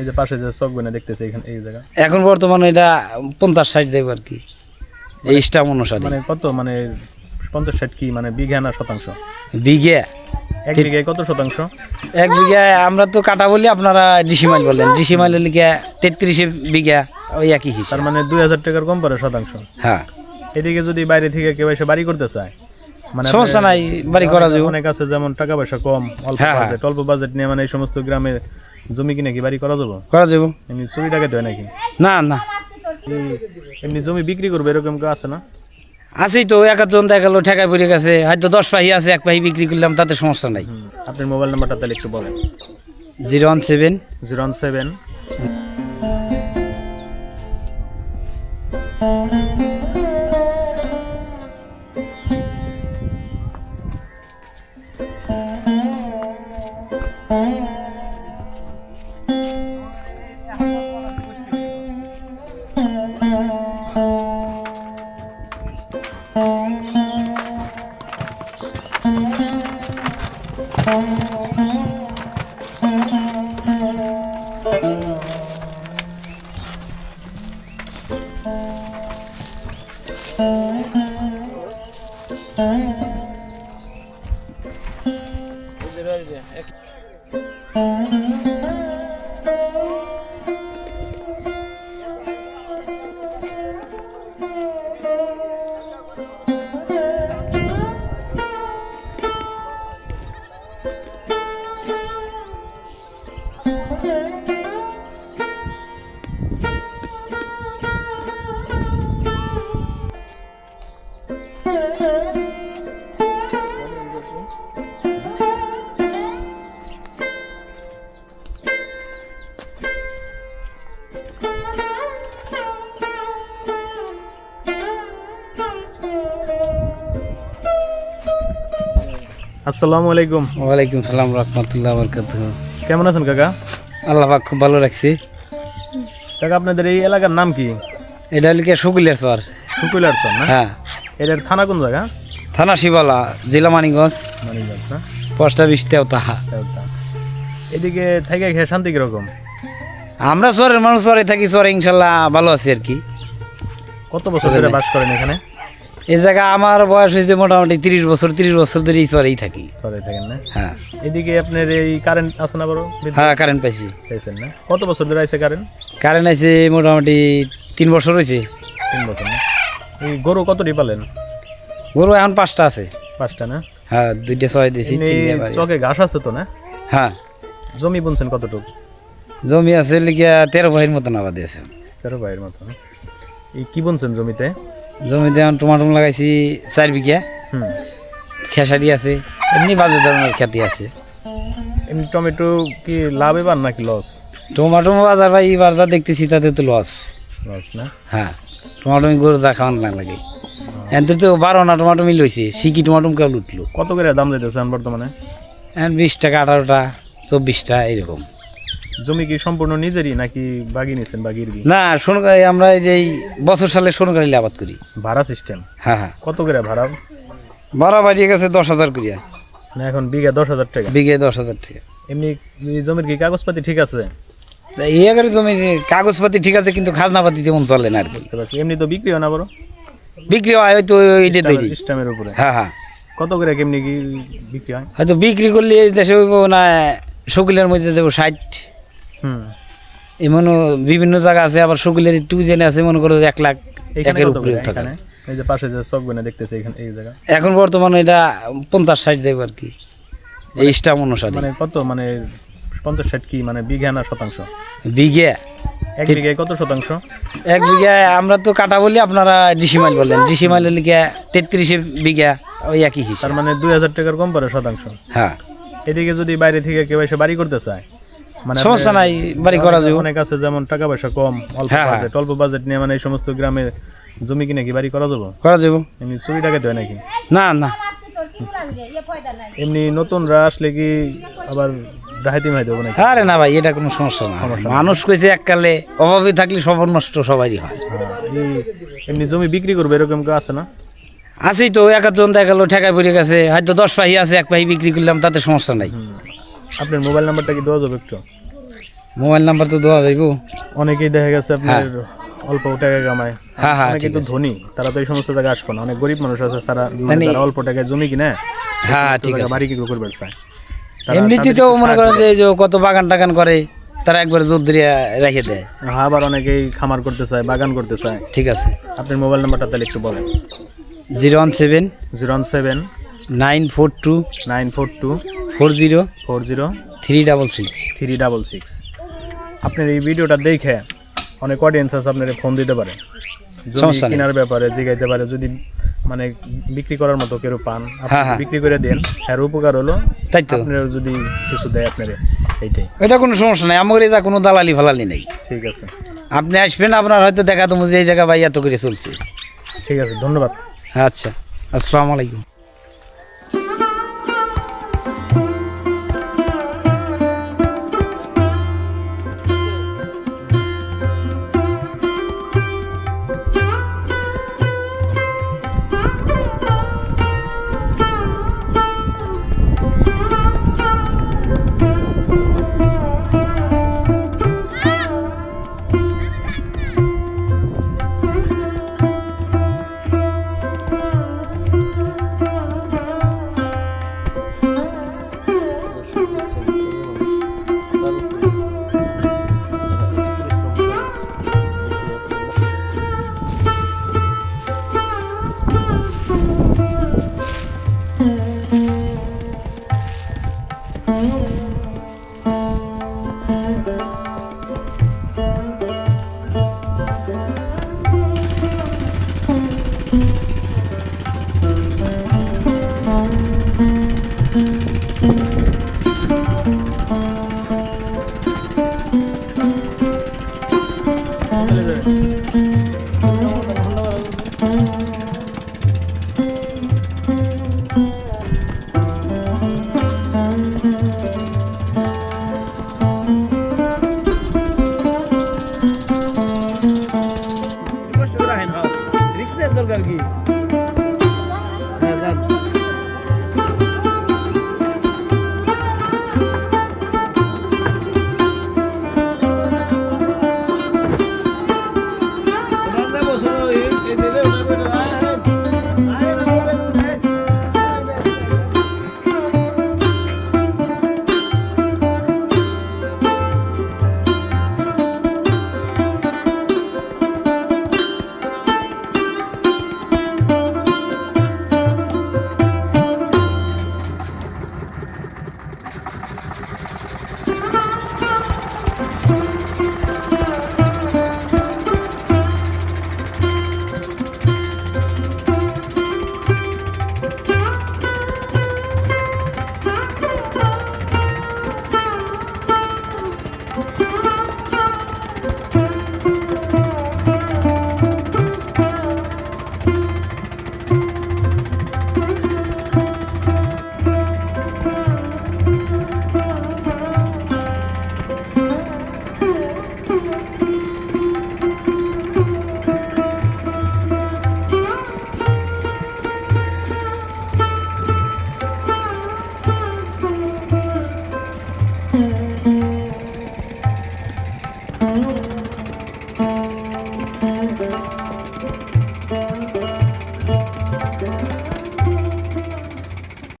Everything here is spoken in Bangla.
এই যে পাশে যে দেখতেছে এখানে এই জায়গা। এখন বর্তমানে এটা পঞ্চাশ ষাট যাইব আর কি। এই স্টাম অনুসারে। মানে কত মানে পঞ্চাশ ষাট কি মানে বিঘা না শতাংশ? বিঘে। এক বিঘায় কত শতাংশ? এক বিঘায় আমরা তো কাটা বলি আপনারা ডিসি মাইল বললেন ডিসি মাইলের লিখে তেত্রিশে বিঘা ওই একই হিসাব। তার মানে দুই হাজার টাকার কম পড়ে শতাংশ। হ্যাঁ। এদিকে যদি বাইরে থেকে কেউ এসে বাড়ি করতে চায় মানে সমস্যা নাই বাড়ি করা যাবে। অনেক আছে যেমন টাকা পয়সা কম অল্প হ্যাঁ, হ্যাঁ। বাজেট অল্প বাজেট নিয়ে মানে এই সমস্ত গ্রামে জমি কিনে কি বাড়ি করা যাব? করা যাব। এমনি চুরি টাকা দেয় নাকি? না না। এমনি জমি বিক্রি করবে এরকম কেউ আছে না? আছেই তো এক জন দেখা গেলো ঠেকায় পড়ে গেছে। হয়তো দশ পাহি আছে এক পাহি বিক্রি করলাম তাতে সমস্যা নাই। আপনার মোবাইল নাম্বারটা তাহলে একটু বলেন। Zero one seven zero one seven এই যে আসসালামু আলাইকুম। ওয়ালাইকুম সালাম রহমতুল্লাহ বরকাত কেমন আছেন কাকা? আল্লাহ পাক খুব ভালো রাখছি। কাকা আপনাদের এই এলাকার নাম কি? এটা লিখে শুকিলের চর। শুকুলারসন না? হ্যাঁ। এটার থানা কোন জায়গা? থানা শিবালা জেলা মানিগঞ্জ মানিকগঞ্জ না? পোস্ট অফিস তাহা দেওতা। এদিকে থেকে খেয়ে শান্তি কীরকম? আমরা চরের মানুষ চরে থাকি চরে ইনশাল্লাহ ভালো আছি আর কি। কত বছর ধরে বাস করেন এখানে? এই জায়গা আমার বয়স হয়েছে মোটামুটি তিরিশ বছর তিরিশ বছর ধরে এই চরেই থাকি। সরে থাকেন না? হ্যাঁ। এদিকে আপনার এই কারেন্ট আছে না বড়? হ্যাঁ কারেন্ট পাইছি। পাইছেন না? কত বছর ধরে আছে কারেন্ট কারেন্ট আছে মোটামুটি তিন বছর হয়েছে তিন বছর না? এই গরু কতটি পালেন? গরু এখন পাঁচটা আছে। পাঁচটা না? হ্যাঁ দুইটা ছয় দিয়েছি। চকে ঘাস আছে তো না? হ্যাঁ। জমি বুনছেন কতটুকু? জমি আছে লিখিয়া তেরো ভাইয়ের মতন আবাদি আছে। তেরো ভাইয়ের মতন। এই কি বুনছেন জমিতে? জমিতে এখন টমাটো লাগাইছি চার বিঘা। হুম। খেসারি আছে এমনি বাজে ধরনের খ্যাতি আছে। এমনি টমেটো কি লাভ এবার নাকি লস টমাটো বাজার ভাই এবার যা দেখতেছি তাতে তো লস লস না? হ্যাঁ টমাটো গরু দা খাওয়ান না লাগে। এত তো বারো না টমাটো হয়েছে সিকি টমাটো কেউ উঠল। কত করে দাম দিতেছেন বর্তমানে? এখন বিশ টাকা আঠারোটা চব্বিশটা এরকম জমি কি সম্পূর্ণ নিজেরই নাকি বাগি নিছেন বা গিরবি না সোনকারি আমরা এই যে এই বছর সালে সোনকারি আবাদ করি। ভাড়া সিস্টেম হ্যাঁ হ্যাঁ। কত করে ভাড়া? ভাড়া বাড়িয়ে গেছে দশ হাজার করিয়া। না এখন বিঘা দশ হাজার টাকা। বিঘে দশ হাজার টাকা। এমনি জমির কি কাগজপাতি ঠিক আছে? তা এই এগারো জমি কাগজপাতি ঠিক আছে কিন্তু খাজনাপাতি যেমন চলে না আর কি। বুঝতে পারছি। এমনি তো বিক্রি হয় না বড়? বিক্রি হয় হয়তো ওইটা তৈরি সিস্টেমের উপরে। হ্যাঁ হ্যাঁ। কত করে কেমনি কি বিক্রি হয়? হয়তো বিক্রি করলে এই দেশে হইব না শকিলের মধ্যে যাব ষাট এমনও বিভিন্ন জায়গা আছে আবার শকিলের একটু জেনে আছে মনে করো এক লাখ একের উপরে থাকে। এই যে পাশে যে দেখতেছে এখানে এই জায়গা। এখন বর্তমানে এটা পঞ্চাশ ষাট আর কি। এই স্টাম অনুসারে। মানে কত? মানে পঞ্চাশ ষাট কি? মানে বিঘা না শতাংশ? বিঘে। এক বিঘায় কত শতাংশ? এক বিঘায় আমরা তো কাটা বলি আপনারা ডিসি মাইল বললেন ডিসি মাইলের লিখে তেত্রিশে বিঘা ওই একই হিসাব। তার মানে দুই হাজার টাকার কম পড়ে শতাংশ। হ্যাঁ। এদিকে যদি বাইরে থেকে কেউ এসে বাড়ি করতে চায় মানে সমস্যা নাই বাড়ি করা যাবে। অনেক আছে যেমন টাকা পয়সা কম অল্প হ্যাঁ, হ্যাঁ। বাজেট। অল্প বাজেট নিয়ে মানে এই সমস্ত গ্রামে জমি কিনে কি বাড়ি করা যাব? করা যাব। এমনি চুরি টাকা দেয় নাকি? না না। এমনি নতুনরা আসলে কি আবার ডাহাইতি মাই দেবো নাকি? আরে না ভাই এটা কোনো সমস্যা না। মানুষ কইছে এককালে অভাবে থাকলে সবার নষ্ট সবারই হয়। হ্যাঁ, এমনি জমি বিক্রি করবে এরকম কেউ আছে না? আছেই তো এক একজন দেখা গেলো ঠেকায় পড়ে গেছে হয়তো দশ পাহি আছে এক পাহি বিক্রি করলাম তাতে সমস্যা নাই। আপনার মোবাইল নাম্বারটা কি দেওয়া যাবে একটু? মোবাইল নাম্বার তো দেওয়া যাইব। অনেকেই দেখা গেছে আপনার অল্প টাকা কামায়। হ্যাঁ, হ্যাঁ, অনেকে তো ধনী তারা তো এই সমস্ত জায়গায় আসবে না। অনেক গরিব মানুষ আছে সারা মানে- যারা অল্প টাকায় জমি কিনে হ্যাঁ ঠিক আছে। বাড়ি কি করবে চায় তারা- এমনিতে তো মনে করেন যে এই যে কত বাগান টাগান করে তারা একবার জোর ধরে রেখে দেয়। হ্যাঁ, আবার অনেকেই খামার করতে চায় বাগান করতে চায়। ঠিক আছে। আপনার মোবাইল নাম্বারটা তাহলে একটু বলেন। Zero one seven zero one seven nine four two nine four two four zero four zero three double six. Three double six. আপনার এই ভিডিওটা দেখে অনেক অডিয়েন্স আছে আপনার ফোন দিতে পারে। কেনার ব্যাপারে জিগাইতে পারে যদি মানে বিক্রি করার মতো কেউ পান হ্যাঁ, হ্যাঁ। বিক্রি করে দেন এর উপকার হলো তাই তো। আপনার যদি কিছু দেয় আপনার এইটাই। এটা কোনো সমস্যা নাই আমার এটা কোনো দালালি ফালালি নেই। ঠিক আছে। আপনি আসবেন আপনার হয়তো দেখা তো যে এই জায়গা ভাই এত করে চলছে। ঠিক আছে ধন্যবাদ। আচ্ছা আসসালামু আলাইকুম। Ну,